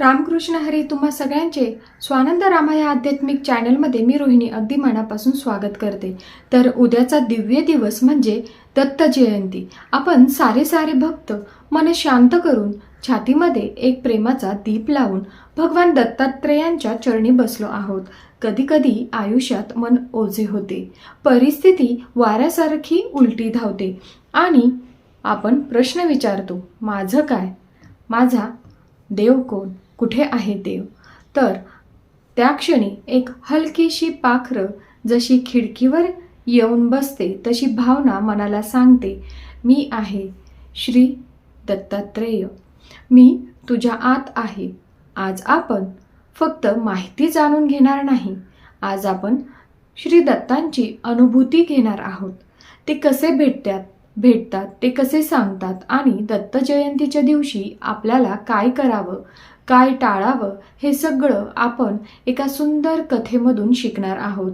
रामकृष्ण हरी तुम्हा सगळ्यांचे स्वानंद रामा या आध्यात्मिक चॅनलमध्ये मी रोहिणी अगदी मनापासून स्वागत करते. तर उद्याचा दिव्य दिवस म्हणजे दत्त जयंती. आपण सारे सारे भक्त मन शांत करून छातीमध्ये एक प्रेमाचा दीप लावून भगवान दत्तात्रेयांच्या चरणी बसलो आहोत. कधीकधी आयुष्यात मन ओझे होते. परिस्थिती वाऱ्यासारखी उलटी धावते. आणि आपण प्रश्न विचारतो माझं काय? माझा देव कोण? कुठे आहे देव? तर त्या क्षणी एक हलकीशी पाखरं जशी खिडकीवर येऊन बसते तशी भावना मनाला सांगते मी आहे श्री दत्तात्रेय. मी तुझ्या आत आहे. आज आपण फक्त माहिती जाणून घेणार नाही. आज आपण श्री दत्तांची अनुभूती घेणार आहोत. ते कसे भेटतात भेटतात ते कसे सांगतात आणि दत्त जयंतीच्या दिवशी आपल्याला काय करावं काय टाळावं हे सगळं आपण एका सुंदर कथेमधून शिकणार आहोत.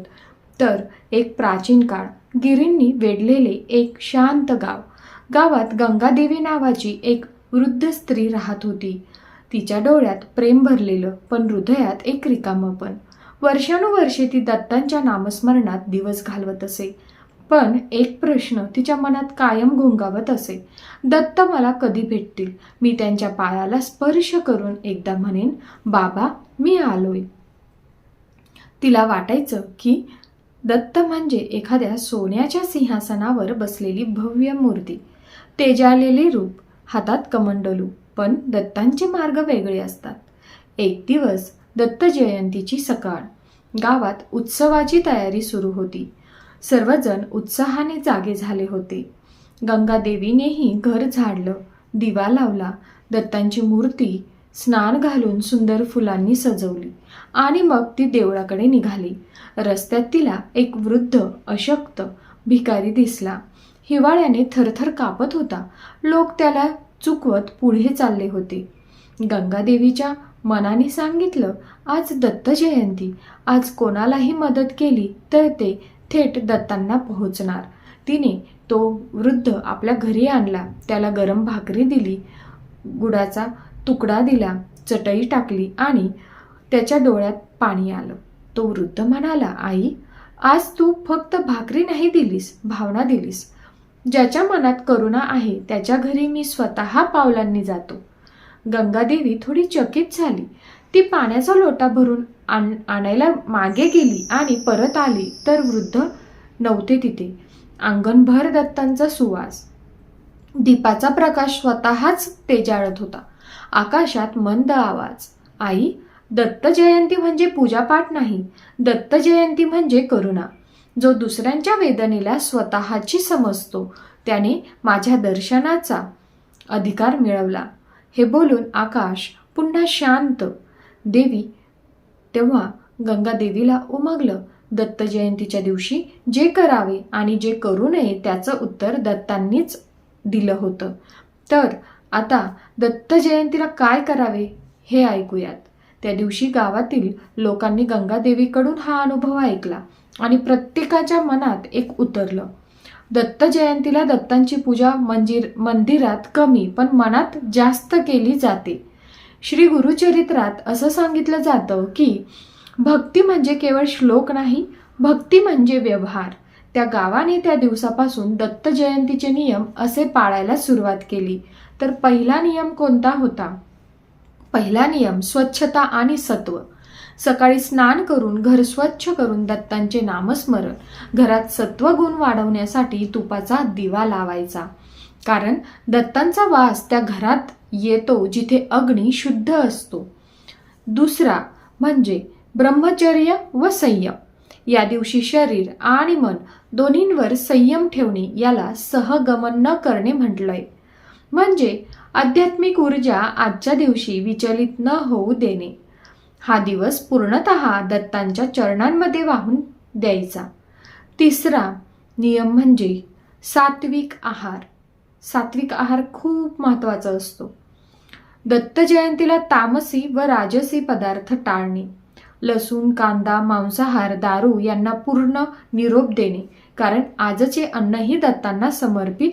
तर एक प्राचीन काळ गिरींनी वेढलेले एक शांत गाव. गावात गंगादेवी नावाची एक वृद्ध स्त्री राहत होती. तिच्या डोळ्यात प्रेम भरलेलं पण हृदयात एक रिकामं पण. वर्षानुवर्षे ती दत्तांच्या नामस्मरणात दिवस घालवत असे. पण एक प्रश्न तिच्या मनात कायम घोंगावत असे. दत्त मला कधी भेटतील? मी त्यांच्या पायाला स्पर्श करून एकदा म्हणेन बाबा मी आलोय. तिला वाटायचं की दत्त म्हणजे एखाद्या सोन्याच्या सिंहासनावर बसलेली भव्य मूर्ती. तेजालेले रूप हातात कमंडलू पण दत्तांचे मार्ग वेगळे असतात. एक दिवस दत्त जयंतीची सकाळ. गावात उत्सवाची तयारी सुरू होती. सर्वजण उत्साहाने जागे झाले होते. गंगादेवीनेही घर झाडलं दिवा लावला दत्तांची मूर्ती स्नान घालून सुंदर फुलांनी सजवली आणि मग ती देवळाकडे निघाली. रस्त्यात तिला एक वृद्ध अशक्त भिकारी दिसला. हिवाळ्याने थरथर कापत होता. लोक त्याला चुकवत पुढे चालले होते. गंगादेवीच्या मनाने सांगितलं आज दत्त जयंती. आज कोणालाही मदत केली तर ते थेट दत्तांना पोहोचणार. तिने तो वृद्ध आपल्या घरी आणला. त्याला गरम भाकरी दिली गुडाचा तुकडा दिला चटई टाकली आणि त्याच्या डोळ्यात पाणी आलं. तो वृद्ध म्हणाला आई आज तू फक्त भाकरी नाही दिलीस भावना दिलीस. ज्याच्या मनात करुणा आहे त्याच्या घरी मी स्वतः पावलांनी जातो. गंगादेवी थोडी चकित झाली. ती पाण्याचा लोटा भरून आण आणायला मागे गेली आणि परत आली तर वृद्ध नव्हते तिथे. अंगणभर दत्तांचा सुवास. दीपाचा प्रकाश स्वतःच तेजाळत होता. आकाशात मंद आवाज. आई दत्त जयंती म्हणजे पूजापाठ नाही. दत्त जयंती म्हणजे करुणा. जो दुसऱ्यांच्या वेदनेला स्वतःची समजतो. त्याने माझ्या दर्शनाचा अधिकार मिळवला. हे बोलून आकाश पुन्हा शांत देवी. तेव्हा गंगा देवीला उमगलं दत्त जयंतीच्या दिवशी जे करावे आणि जे करू नये त्याचं उत्तर दत्तांनीच दिलं होतं. तर आता दत्त जयंतीला काय करावे हे ऐकूयात. त्या दिवशी गावातील लोकांनी गंगादेवीकडून हा अनुभव ऐकला आणि प्रत्येकाच्या मनात एक उतरलं. दत्त जयंतीला दत्तांची पूजा मंजीर मंदिरात कमी पण मनात जास्त केली जाते. श्री गुरुचरित्रात असं सांगितलं जातं की भक्ती म्हणजे केवळ श्लोक नाही भक्ती म्हणजे व्यवहार. त्या गावाने त्या दिवसापासून दत्त जयंतीचे नियम असे पाळायला सुरुवात केली. तर पहिला नियम कोणता होता? पहिला नियम स्वच्छता आणि सत्व. सकाळी स्नान करून घर स्वच्छ करून दत्तांचे नामस्मरण. घरात सत्वगुण वाढवण्यासाठी तुपाचा दिवा लावायचा. कारण दत्तांचा वास त्या घरात येतो जिथे अग्नी शुद्ध असतो. दुसरा म्हणजे ब्रह्मचर्य व संयम. या दिवशी शरीर आणि मन दोन्हींवर संयम ठेवणे याला सहगमन न करणे म्हटलंय. म्हणजे आध्यात्मिक ऊर्जा आजच्या दिवशी विचलित न होऊ देणे. हा दिवस पूर्णत दत्तांच्या चरणांमध्ये वाहून द्यायचा. तिसरा नियम म्हणजे सात्विक आहार. सात्विक आहार खूप महत्त्वाचा असतो. दत्त जयंतीला तामसी व राजसी पदार्थ टाळणे. लसूण कांदा मांसाहार दारू यांना पूर्ण निरोप देणे कारण आजचे अन्नही दत्तांना समर्पित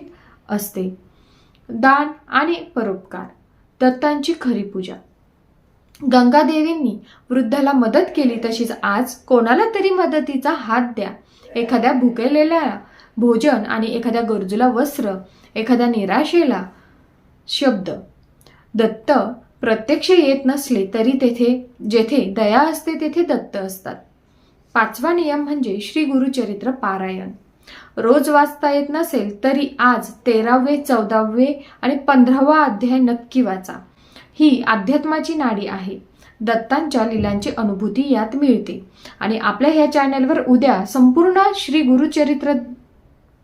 असते. दान आणि परोपकार दत्तांची खरी पूजा. गंगादेवींनी वृद्धाला मदत केली तशीच आज कोणाला तरी मदतीचा हात द्या. एखाद्या भुकेलेल्या भोजन आणि एखाद्या गरजूला वस्त्र एखाद्या निराशेला शब्द. दत्त प्रत्यक्ष येत नसले तरी तेथे जेथे दया असते तेथे दत्त असतात. पाचवा नियम म्हणजे श्री गुरुचरित्र पारायण. रोज वाचता येत नसेल तरी आज तेरावे चौदावे आणि पंधरावा अध्याय नक्की वाचा. ही अध्यात्माची नाडी आहे. दत्तांच्या लिलांची अनुभूती यात मिळते. आणि आपल्या ह्या चॅनलवर उद्या संपूर्ण श्री गुरुचरित्र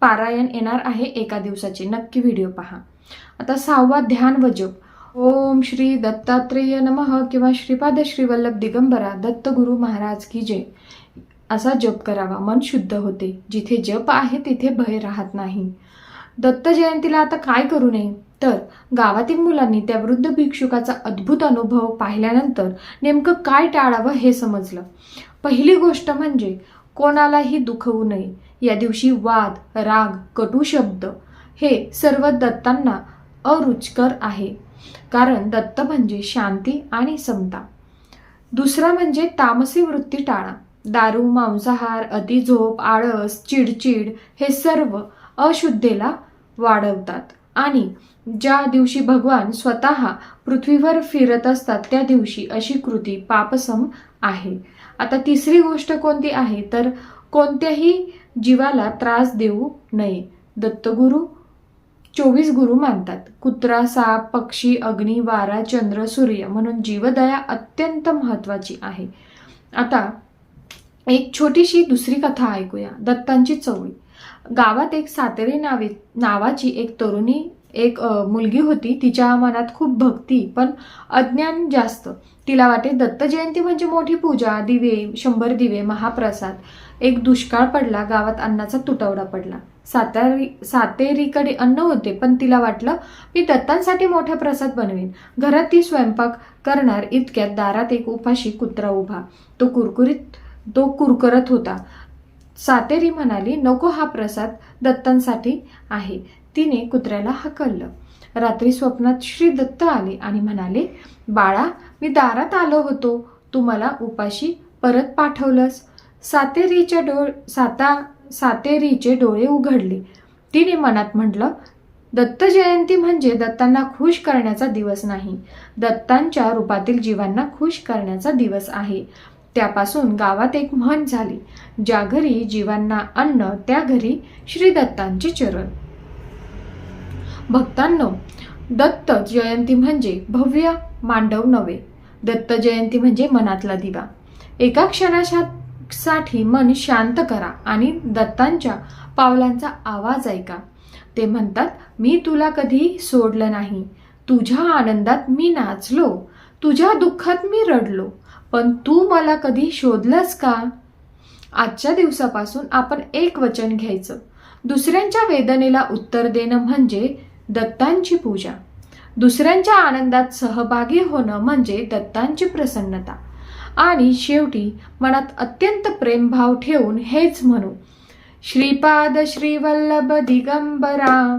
पारायण येणार आहे एका दिवसाचे. नक्की व्हिडिओ पहा. आता सहावा ध्यान व जप ओम श्री दत्तात्रेय नमः किंवा श्रीपाद श्रीवल्लभ दिगंबरा दत्तगुरु महाराज की जय. असा जप करावा. मन शुद्ध होते. जिथे जप आहे तिथे भय राहत नाही. दत्त जयंतीला आता काय करू नये? तर गावातील मुलांनी त्या वृद्ध भिक्षुकाचा अद्भुत अनुभव पाहिल्यानंतर नेमकं काय टाळावं हे समजलं. पहिली गोष्ट म्हणजे कोणालाही दुखवू नये. या दिवशी वाद राग कटू शब्द हे सर्व दत्तांना अरुचकर आहे. कारण दत्त म्हणजे शांती आणि समता. दुसरा म्हणजे तामसी वृत्ती टाळा. दारू मांसाहार अतिझोप आळस चिडचिड हे सर्व अशुद्धेला वाढवतात. आणि ज्या दिवशी भगवान स्वतः पृथ्वीवर फिरत असतात त्या दिवशी अशी कृती पापसम आहे. आता तिसरी गोष्ट कोणती आहे? तर कोणत्याही जीवाला त्रास देऊ नये. दत्तगुरु चोवीस गुरु मानतात. कुत्रा साप पक्षी अग्नी वारा चंद्र सूर्य म्हणून जीवदया अत्यंत महत्वाची आहे. आता एक छोटीशी दुसरी कथा ऐकूया. दत्तांची चवळी. गावात एक सातेरी नावे नावाची एक तरुणी एक मुलगी होती तिच्या मनात खूप भक्ती पण अज्ञान जास्त. तिला वाटे दत्त जयंती म्हणजे मोठी पूजा दिवे शंभर दिवे महाप्रसाद. एक दुष्काळ पडला गावात अन्नाचा तुटवडा पडला. सातारी सातेरीकडे अन्न होते पण तिला वाटलं मी दत्तांसाठी मोठा प्रसाद बनवेन. घरात ती स्वयंपाक करणार इतक्यात दारात एक उपाशी कुत्रा उभा. तो कुरकुरीत तो कुरकरत होता. सातेरी म्हणाली नको हा प्रसाद दत्तांसाठी आहे. तिने कुत्र्याला हाकललं. रात्री स्वप्नात श्री दत्त आले आणि म्हणाले बाळा मी दारात आलो होतो. तू मला उपाशी परत पाठवलंस. सातेरीच्या डोळ साता सातेरीचे डोळे उघडले. तिने मनात म्हटलं दत्त जयंती म्हणजे दत्तांना खुश करण्याचा दिवस नाही. दत्तांच्या रूपातील जीवांना खुश करण्याचा दिवस आहे. त्यापासून गावात एक म्हण झाली. ज्या घरी जीवांना अन्न त्या घरी श्री दत्तांचे चरण. भक्तांनो दत्त जयंती म्हणजे भव्य मांडव नव्हे. दत्त जयंती म्हणजे मनातला दिवा. एका क्षणासाठी मन शांत करा आणि दत्तांच्या पावलांचा आवाज ऐका. ते म्हणतात मी तुला कधी सोडलं नाही. तुझ्या आनंदात मी नाचलो. तुझ्या दुःखात मी रडलो. पण तू मला कधी शोधलंस का? आजच्या दिवसापासून आपण एक वचन घ्यायचं. दुसऱ्यांच्या वेदनेला उत्तर देणं म्हणजे दत्तांची पूजा. दुसऱ्यांच्या आनंदात सहभागी होणं म्हणजे दत्तांची प्रसन्नता. आणि शेवटी मनात अत्यंत प्रेमभाव ठेवून हेच म्हणू. श्रीपाद श्रीवल्लभ दिगंबरा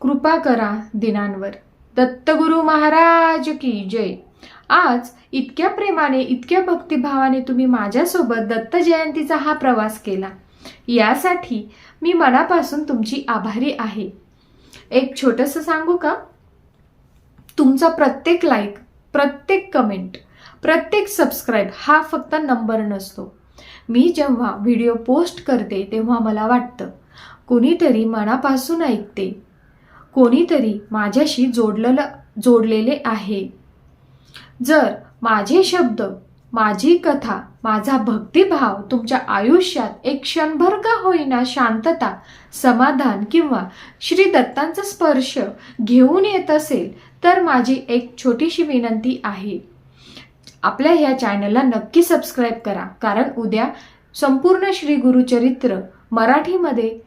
कृपा करा दिनांवर. दत्तगुरु महाराज की जय. आज इतक्या प्रेमाने इतक्या भक्तिभावाने तुम्ही माझ्यासोबत दत्त जयंतीचा हा प्रवास केला. यासाठी मी मनापासून तुमची आभारी आहे. एक छोटंसं सांगू का? तुमचा प्रत्येक लाईक प्रत्येक कमेंट प्रत्येक सबस्क्राईब हा फक्त नंबर नसतो. मी जेव्हा व्हिडिओ पोस्ट करते तेव्हा मला वाटतं कोणीतरी मनापासून ऐकते. कोणीतरी माझ्याशी जोडलेलं जोडलेले आहे. जर माझे शब्द माझी कथा माझा भक्तिभाव तुमच्या आयुष्यात एक क्षणभर का होईना शांतता समाधान किंवा श्री दत्तांचा स्पर्श घेऊन येत असेल तर माझी एक छोटीशी विनंती आहे. आपल्या ह्या चॅनलला नक्की सबस्क्राईब करा कारण उद्या संपूर्ण श्री गुरुचरित्र मराठीमध्ये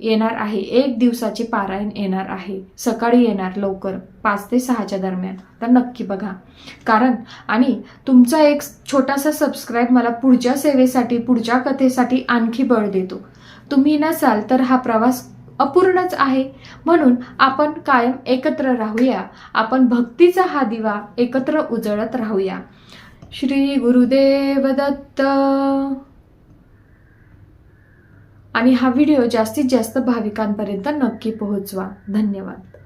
येणार आहे. एक दिवसाचे पारायण येणार आहे. सकाळी येणार लवकर. पाच ते सहाच्या दरम्यान. तर नक्की बघा. कारण आणि तुमचा एक छोटासा सबस्क्राईब मला पुढच्या सेवेसाठी पुढच्या कथेसाठी आणखी बळ देतो. तुम्ही नसाल तर हा प्रवास अपूर्णच आहे. म्हणून आपण कायम एकत्र राहूया. आपण भक्तीचा हा दिवा एकत्र उजळत राहूया. श्री गुरुदेव दत्त. आणि हा व्हिडिओ जास्तीत जास्त भाविकांपर्यंत नक्की पोहोचवा. धन्यवाद.